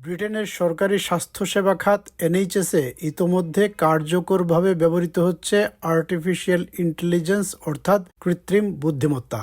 ব্রিটেনের সরকারি স্বাস্থ্যসেবা খাত এনএইচএসে ইতোমধ্যে কার্যকরভাবে ব্যবহৃত হচ্ছে আর্টিফিশিয়াল ইন্টেলিজেন্স অর্থাৎ কৃত্রিম বুদ্ধিমত্তা.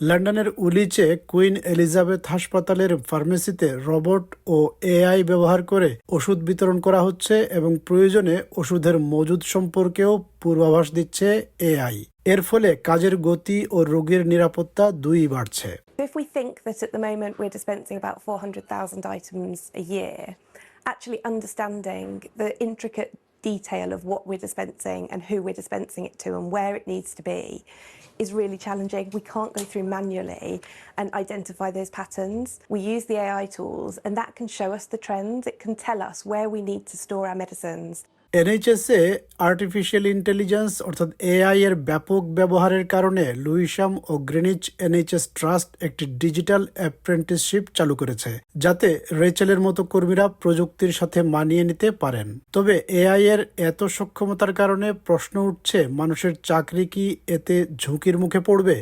লন্ডনের উলিচে কুইন এলিজাবেথ হাসপাতালের ফার্মেসিতে রোবট ও এআই ব্যবহার করে ওষুধ বিতরণ করা হচ্ছে এবং প্রয়োজনে ওষুধের মজুদ সম্পর্কেও পূর্বাভাস দিচ্ছে এআই এর ফলে কাজের গতি ও রোগীর নিরাপত্তা দুই বাড়ছে If we think that at the moment we're dispensing about 400,000 items a year, actually understanding the intricate detail of what we're dispensing and who we're dispensing it to and where it needs to be is really challenging. We can't go through manually and identify those patterns. We use the AI tools and that can show us the trends. It can tell us where we need to store our medicines. এনএইচএসে artificial intelligence অর্থাৎ AI এর ব্যাপক ব্যবহারের কারণে Lewisham ও Greenwich NHS trust একটি digital apprenticeship চালু করেছে, যাতে রেচেলের মতো কর্মীরা প্রযুক্তির সাথে মানিয়ে নিতে পারেন। তবে এআই এর এত সক্ষমতার কারণে প্রশ্ন উঠছে, মানুষের চাকরি কি এতে ঝুঁকির মুখে পড়বে?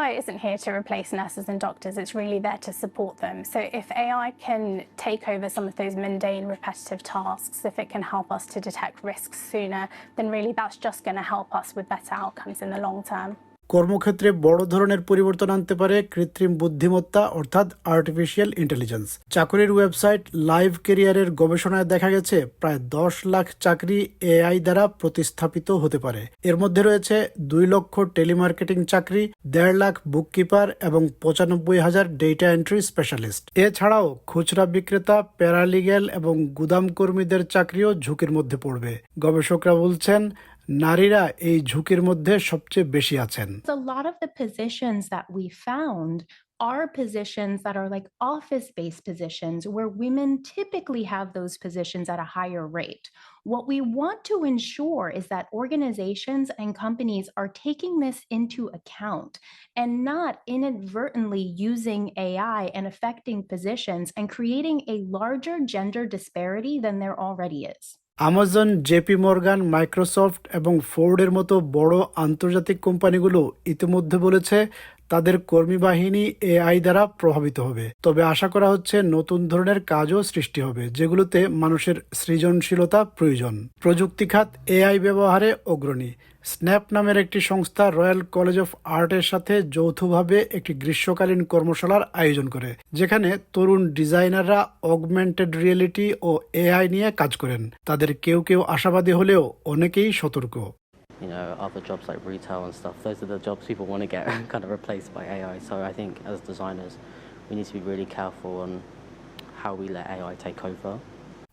AI isn't here to replace nurses and doctors, it's really there to support them. So, if AI can take over some of those mundane, repetitive tasks, if it can help us to detect risks sooner, then really that's just going to help us with better outcomes in the long term. কর্মক্ষেত্রে বড় ধরনের পরিবর্তন আনতে পারে কৃত্রিম বুদ্ধিমত্তা, অর্থাৎ artificial intelligence চাকরির ওয়েবসাইট লাইভ কেরিয়ারের গবেষণায় দেখা গেছে, প্রায় দশ লাখ চাকরি এআই দ্বারা প্রতিস্থাপিত হতে পারে। এর মধ্যে রয়েছে দুই লক্ষ টেলিমার্কেটিং চাকরি, দেড় লাখ বুককিপার এবং পঁচানব্বই হাজার ডেটা এন্ট্রি স্পেশালিস্ট এছাড়াও খুচরা বিক্রেতা প্যারালিগ্যাল এবং গুদাম কর্মীদের চাকরিও ঝুঁকির মধ্যে পড়বে। গবেষকরা বলছেন নারীরা এই ঝুঁকির মধ্যে সবচেয়ে বেশি আছেন a lot of the positions that we found are positions that are like office based positions where women typically have those positions at a higher rate. What we want to ensure is that organizations and companies are taking this into account and not inadvertently using AI and affecting positions and creating a larger gender disparity than there already is. Amazon JP Morgan Microsoft এবং ফোর্ডের মতো বড় আন্তর্জাতিক কোম্পানিগুলো ইতিমধ্যে বলেছে তাদের কর্মী বাহিনী এআই দ্বারা প্রভাবিত হবে। তবে আশা করা হচ্ছে নতুন ধরনের কাজও সৃষ্টি হবে, যেগুলোতে মানুষের সৃজনশীলতা প্রয়োজন। প্রযুক্তি খাত এআই ব্যবহারে অগ্রণী। স্ন্যাপ নামের একটি সংস্থা রয়্যাল কলেজ অফ আর্টের সাথে যৌথভাবে একটি গ্রীষ্মকালীন কর্মশালার আয়োজন করে, যেখানে তরুণ ডিজাইনাররা অগমেন্টেড রিয়েলিটি ও এআই নিয়ে কাজ করেন। তাদের কেউ কেউ আশাবাদী হলেও অনেকেই সতর্ক। You know, other jobs like retail and stuff. Those are the jobs people want to get kind of replaced by AI. So I think as designers, we need to be really careful on how we let AI take over.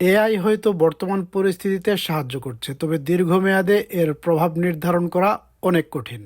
AI হয়তো বর্তমান পরিস্থিতিতে সাহায্য করছে তবে দীর্ঘমেয়াদে এর প্রভাব নির্ধারণ করা অনেক কঠিন